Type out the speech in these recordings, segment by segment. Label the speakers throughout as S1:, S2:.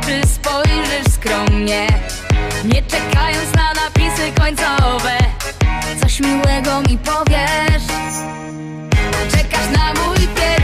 S1: oczy spojrzysz skromnie Nie czekając na napisy końcowe. Coś miłego mi powiesz. Czekasz na mój pierwszy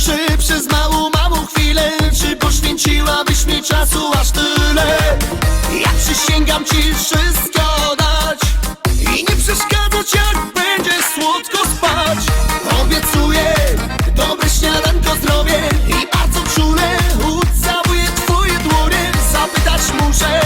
S2: Może przez małą, małą chwilę Czy poświęciłabyś mi czasu aż tyle? Ja przysięgam ci wszystko dać I nie przeszkadzać jak będzie słodko spać Obiecuję dobre śniadanko zdrowie I bardzo czule ucałuję twoje dłonie Zapytać muszę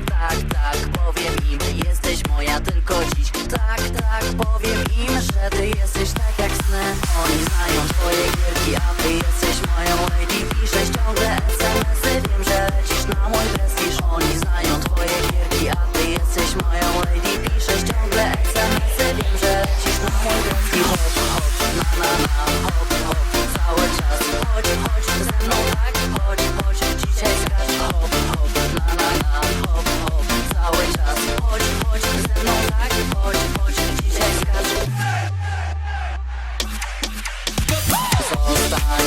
S3: back.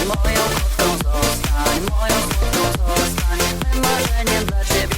S3: Moją kotką zostań, moją kotką zostań. Tym marzeniem dla ciebie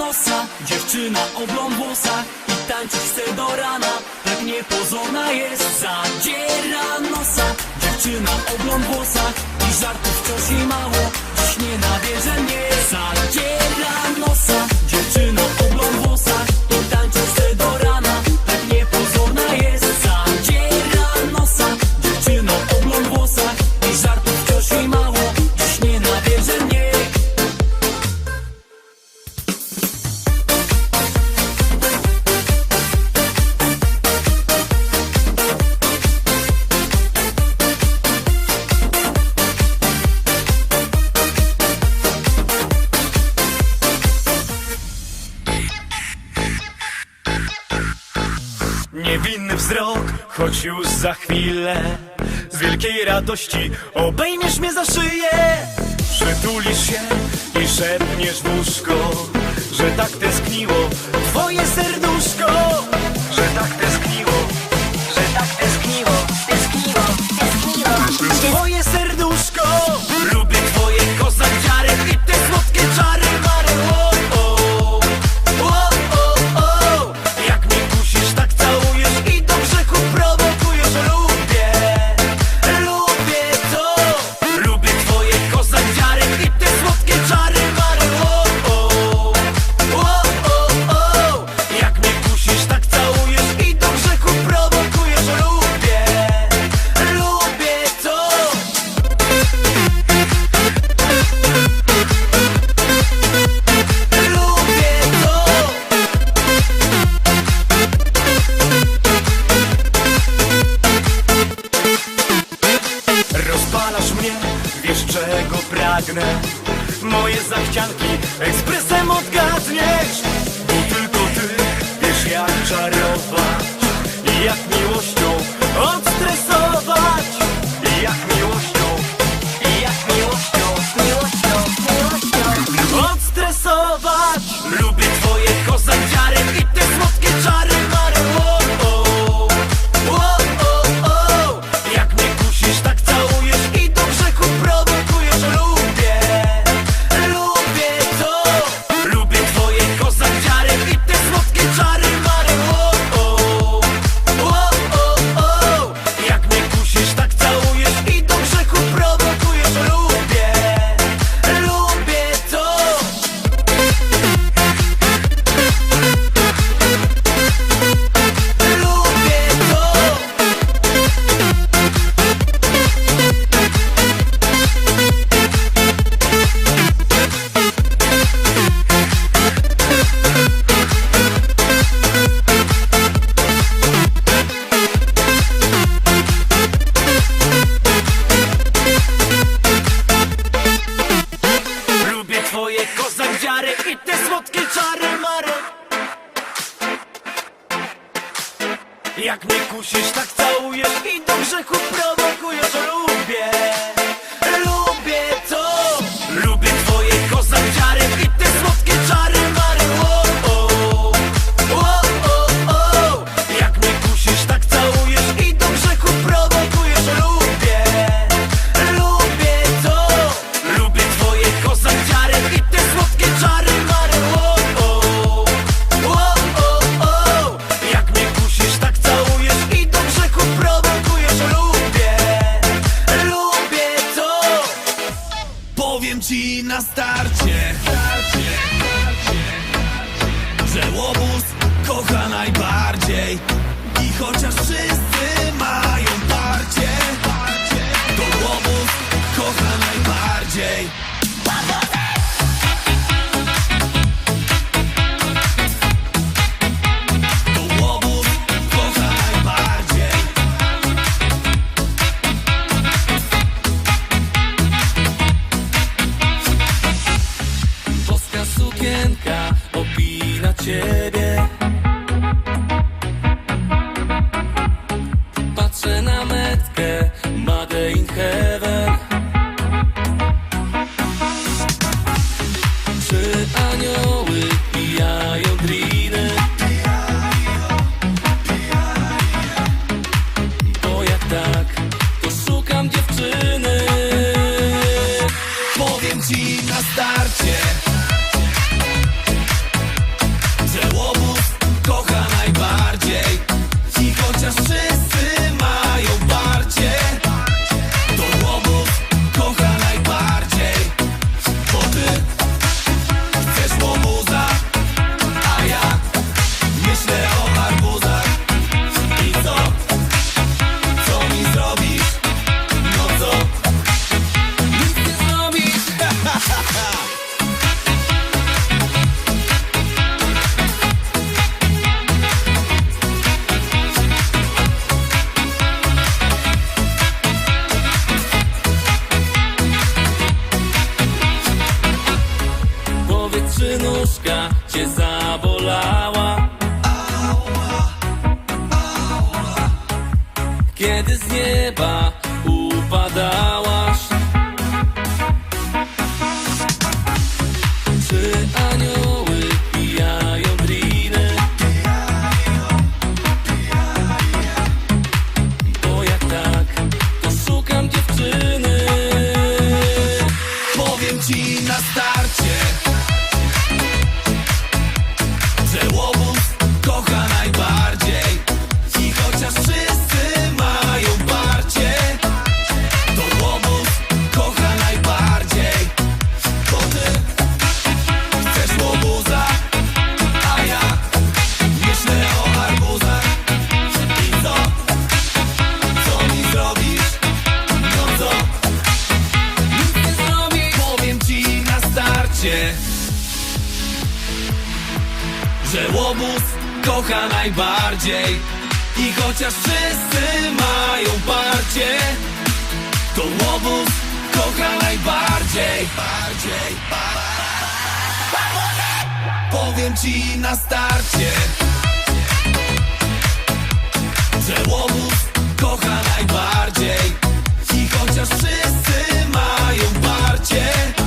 S4: nosa. Dziewczyna o blond włosach I tańczyć chce do rana. Tak niepozorna jest Zadziera nosa. Dziewczyna o blond włosach I żartów wciąż jej mało. Dziś nie nabierze mnie Zadziera nosa. Dziewczyna o blond włosach
S5: choć już za chwilę. Z wielkiej radości obejmiesz mnie za szyję. Przytulisz się i szepniesz w łóżko Że tak tęskniło twoje serduszko. Wiesz czego pragnę? Moje zachcianki ekspresem odgadniesz. Bo tylko ty wiesz jak czarować I jak miłość kusisz, tak całujesz i do grzechu
S4: prowadzisz. sukienka opina ciebie. Patrzę na metkę Made in Heaven. Cię zabolała Kiedy z nieba
S5: najbardziej I chociaż wszyscy mają parcie To łobuz kocha najbardziej. Bardziej. Powiem ci na starcie Że łobuz kocha najbardziej. I chociaż wszyscy mają parcie